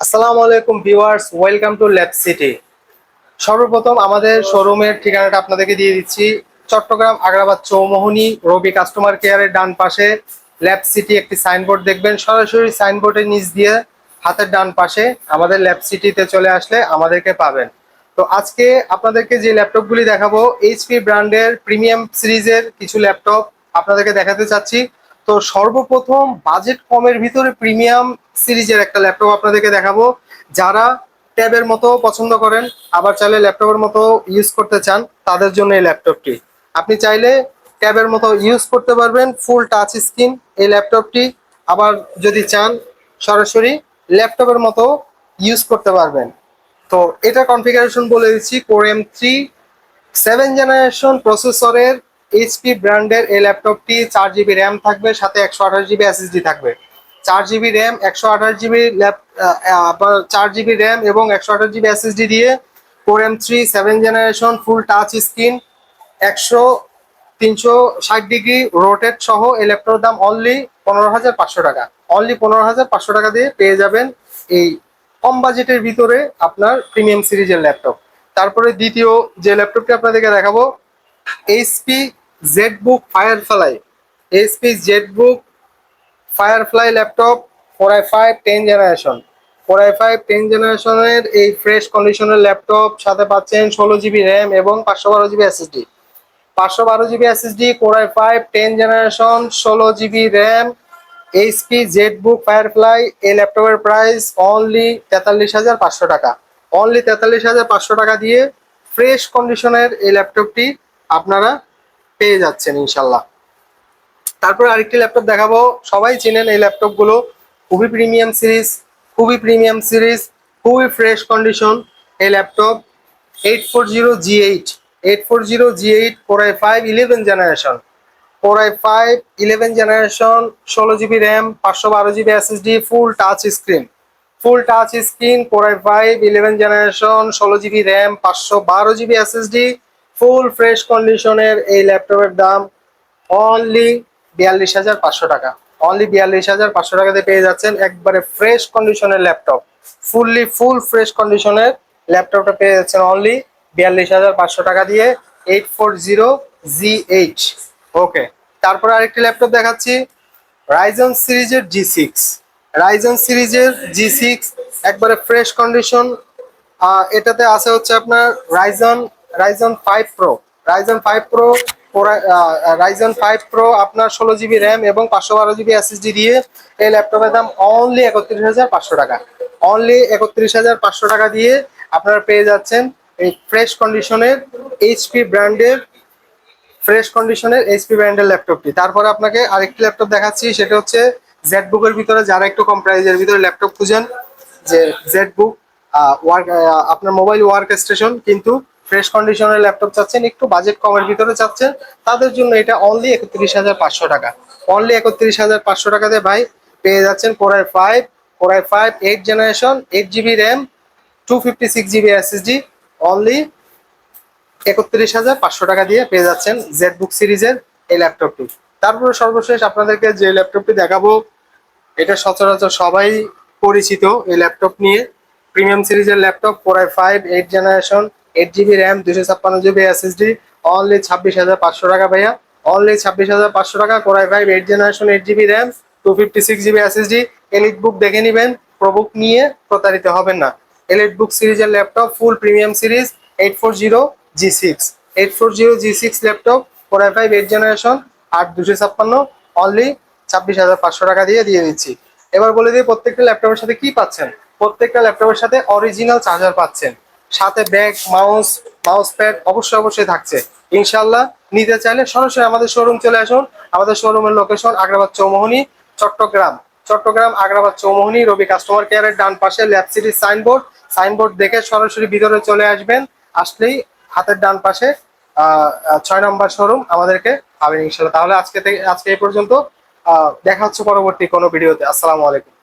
আসসালামু আলাইকুম viewers, welcome to lab city. সর্বপ্রথম আমাদের শোরুমের ঠিকানাটা আপনাদেরকে দিয়ে দিচ্ছি। চট্টগ্রাম আগ্রাবাদ চৌমোহনী রবি কাস্টমার কেয়ারের ডান পাশে ল্যাব সিটি একটি সাইনবোর্ড দেখবেন। সরাসরি সাইনবোর্ডের নিচ দিয়ে হাতের ডান পাশে আমাদের ল্যাব সিটিতে চলে আসলে আমাদেরকে পাবেন। তো আজকে আপনাদেরকে যে ল্যাপটপগুলি দেখাবো, এইচপি ব্র্যান্ডের প্রিমিয়াম সিরিজের কিছু ল্যাপটপ আপনাদেরকে দেখাতে চাচ্ছি। তো সর্বপ্রথম বাজেট কমের ভিতরে প্রিমিয়াম সিরিজের একটা ল্যাপটপ আপনাদেরকে দেখাবো। যারা ট্যাবের মতো পছন্দ করেন, আবার চাইলে ল্যাপটপের মতো ইউজ করতে চান, তাদের জন্য এই ল্যাপটপটি। আপনি চাইলে ট্যাবের মতো ইউজ করতে পারবেন ফুল টাচ স্ক্রিন এই ল্যাপটপটি। আবার যদি চান, সরাসরি ল্যাপটপের মতো ইউজ করতে পারবেন। তো এটা কনফিগারেশন বলে দিচ্ছি core M three seven generation প্রসেসরের এইচপি ব্র্যান্ডের এই ল্যাপটপটি চার জিবি র্যাম থাকবে, সাথে একশো আঠাশ জিবি এসএসডি থাকবে। চার জিবি র্যাম একশো আঠাশ জিবি ল্যাপ চার জিবি র্যাম এবং একশো আঠাশ জিবি এসএসডি দিয়ে four M three seven generation full touch screen একশো, তিনশো ষাট ডিগ্রি রোটেট সহ এই ল্যাপটপের দাম অনলি পনেরো হাজার পাঁচশো টাকা। অনলি পনেরো হাজার পাঁচশো টাকা দিয়ে পেয়ে যাবেন এই কম বাজেটের ভিতরে আপনার প্রিমিয়াম সিরিজের ল্যাপটপ তারপরে দ্বিতীয় যে ল্যাপটপটি আপনাদেরকে দেখাবো HP ZBook Firefly HP ZBook Firefly laptop four I five ten generation four I five ten জেনারেশনের এই ফ্রেশ কন্ডিশনের ল্যাপটপ সাথে পাচ্ছেন ষোলো জিবি র্যাম এবং পাঁচশো বারো জিবি এসএসডি পাঁচশো বারো GB SSD core I five ten generation ষোলো GB RAM HP ZBook Firefly এই ল্যাপটপের প্রাইস অনলি তেতাল্লিশ হাজার পাঁচশো টাকা। অনলি তেতাল্লিশ হাজার পাঁচশো টাকা দিয়ে ফ্রেশ কন্ডিশনের এই ল্যাপটপটি আপনারা পেয়ে যাচ্ছেন, ইনশাল্লাহ। তারপরে আরেকটি ল্যাপটপ দেখাবো। সবাই চেনেন এই ল্যাপটপগুলো। খুবই প্রিমিয়াম সিরিজ খুবই প্রিমিয়াম সিরিজ খুবই ফ্রেশ কন্ডিশন এই laptop. Eight four zero G eight eight four zero G eight four I five eleven generation four I five eleven generation ষোলো জিবি র্যাম পাঁচশো বারো GB SSD full touch screen full touch screen four I five eleven generation ষোলো GB RAM পাঁচশো বারো GB SSD full fresh কন্ডিশনের এই ল্যাপটপের দাম অনলি বিয়াল্লিশ হাজার পাঁচশো টাকা। অনলি বিয়াল্লিশ হাজার পাঁচশো টাকাতে পেয়ে যাচ্ছেন একবারে ফ্রেশ কন্ডিশনের ল্যাপটপ। ফুললি ফুল ফ্রেশ কন্ডিশনের ল্যাপটপটা পেয়ে যাচ্ছেন অনলি বিয়াল্লিশ হাজার পাঁচশো টাকা দিয়ে eight four zero G H okay তারপরে আরেকটি ল্যাপটপ দেখাচ্ছি রাইজন সিরিজের জি সিক্স রাইজন সিরিজের জি সিক্স একবারে ফ্রেশ কন্ডিশন এটাতে আছে হচ্ছে আপনার Ryzen Ryzen five pro Ryzen five pro Ryzen five pro আপনার ষোলো জিবি র্যাম এবং পাঁচশো বারো জিবি এসএসডি দিয়ে এই ল্যাপটপের দাম অনলি একত্রিশ হাজার পাঁচশো টাকা। অনলি একত্রিশ হাজার পাঁচশো টাকা দিয়ে আপনারা পেয়ে যাচ্ছেন এই ফ্রেশ কন্ডিশনের এইচপি ব্র্যান্ডের ফ্রেশ কন্ডিশনের এইচপি ব্র্যান্ডের ল্যাপটপটি। তারপরে আপনাকে আরেকটি ল্যাপটপ দেখাচ্ছি, সেটা হচ্ছে জেড বুকের ভিতরে যারা একটু কম প্রাইজের ভিতরে ল্যাপটপ খুঁজেন, যে জেড বুক ওয়ার্ক আপনার মোবাইল ওয়ার্ক স্টেশন কিন্তু ফ্রেশ কন্ডিশনের ল্যাপটপ চাচ্ছেন, একটু বাজেট কমের ভিতরে চাচ্ছেন, তাদের জন্য এটা অনলি একত্রিশ হাজার পাঁচশো টাকা। অনলি একত্রিশ হাজার পাঁচশো টাকাতে ভাই পেয়ে যাচ্ছেন core i five core i five eight generation eight GB RAM two fifty six GB SSD only একত্রিশ হাজার পাঁচশো টাকা দিয়ে পেয়ে যাচ্ছেন জেড বুক সিরিজের এই ল্যাপটপটি। তারপরে সর্বশেষ আপনাদেরকে যে ল্যাপটপটি দেখাবো, এটা সচরাচর সবাই পরিচিত এই ল্যাপটপ নিয়ে। প্রিমিয়াম সিরিজের laptop four five eight generation eight GB RAM দুশো ছাপ্পান্ন জিবি এসএসডি অনলি ছাব্বিশ হাজার পাঁচশো টাকা ভাইয়া। অনলি ছাব্বিশ হাজার পাঁচশো টাকা four I five eight generation eight GB RAM two fifty six GB SSD elite book দেখে নেবেন প্রবুক নিয়ে প্রতারিত হবেন না। এলিট বুক সিরিজের laptop full premium series eight four zero G six eight four zero G six laptop four I five eight generation আট দুশো ছাপ্পান্ন অনলি ছাব্বিশ হাজার পাঁচশো টাকা দিয়ে দিয়ে দিচ্ছি। এবার বলে দিই, প্রত্যেকটা ল্যাপটপের সাথে কি পাচ্ছেন? প্রত্যেকটা ল্যাপটপের সাথে অরিজিনাল চার্জার পাচ্ছেন। সাথে ব্যাগ, মাউস মাউস প্যাড অবশ্যই অবশ্যই থাকছে। ইনশাল্লাহ নিতে চাইলে সরাসরি আমাদের শোরুম চলে আসুন। আমাদের শোরুমের লোকেশন আগ্রাবাদ চৌমোহনী, চট্টগ্রাম। চট্টগ্রাম, আগ্রাবাদ চৌমোহনী, রবি কাস্টমার কেয়ারের ডান পাশে ল্যাব সিটির সাইনবোর্ড সাইনবোর্ড দেখে সরাসরি ভিতরে চলে আসবেন। আসলেই হাতের ডান পাশে ছয় নম্বর শোরুম আমাদেরকে পাবেন ইনশাল্লাহ তাহলে আজকে থেকে আজকে এই পর্যন্ত দেখা হচ্ছে পরবর্তী কোনো ভিডিওতে। আসসালামু আলাইকুম।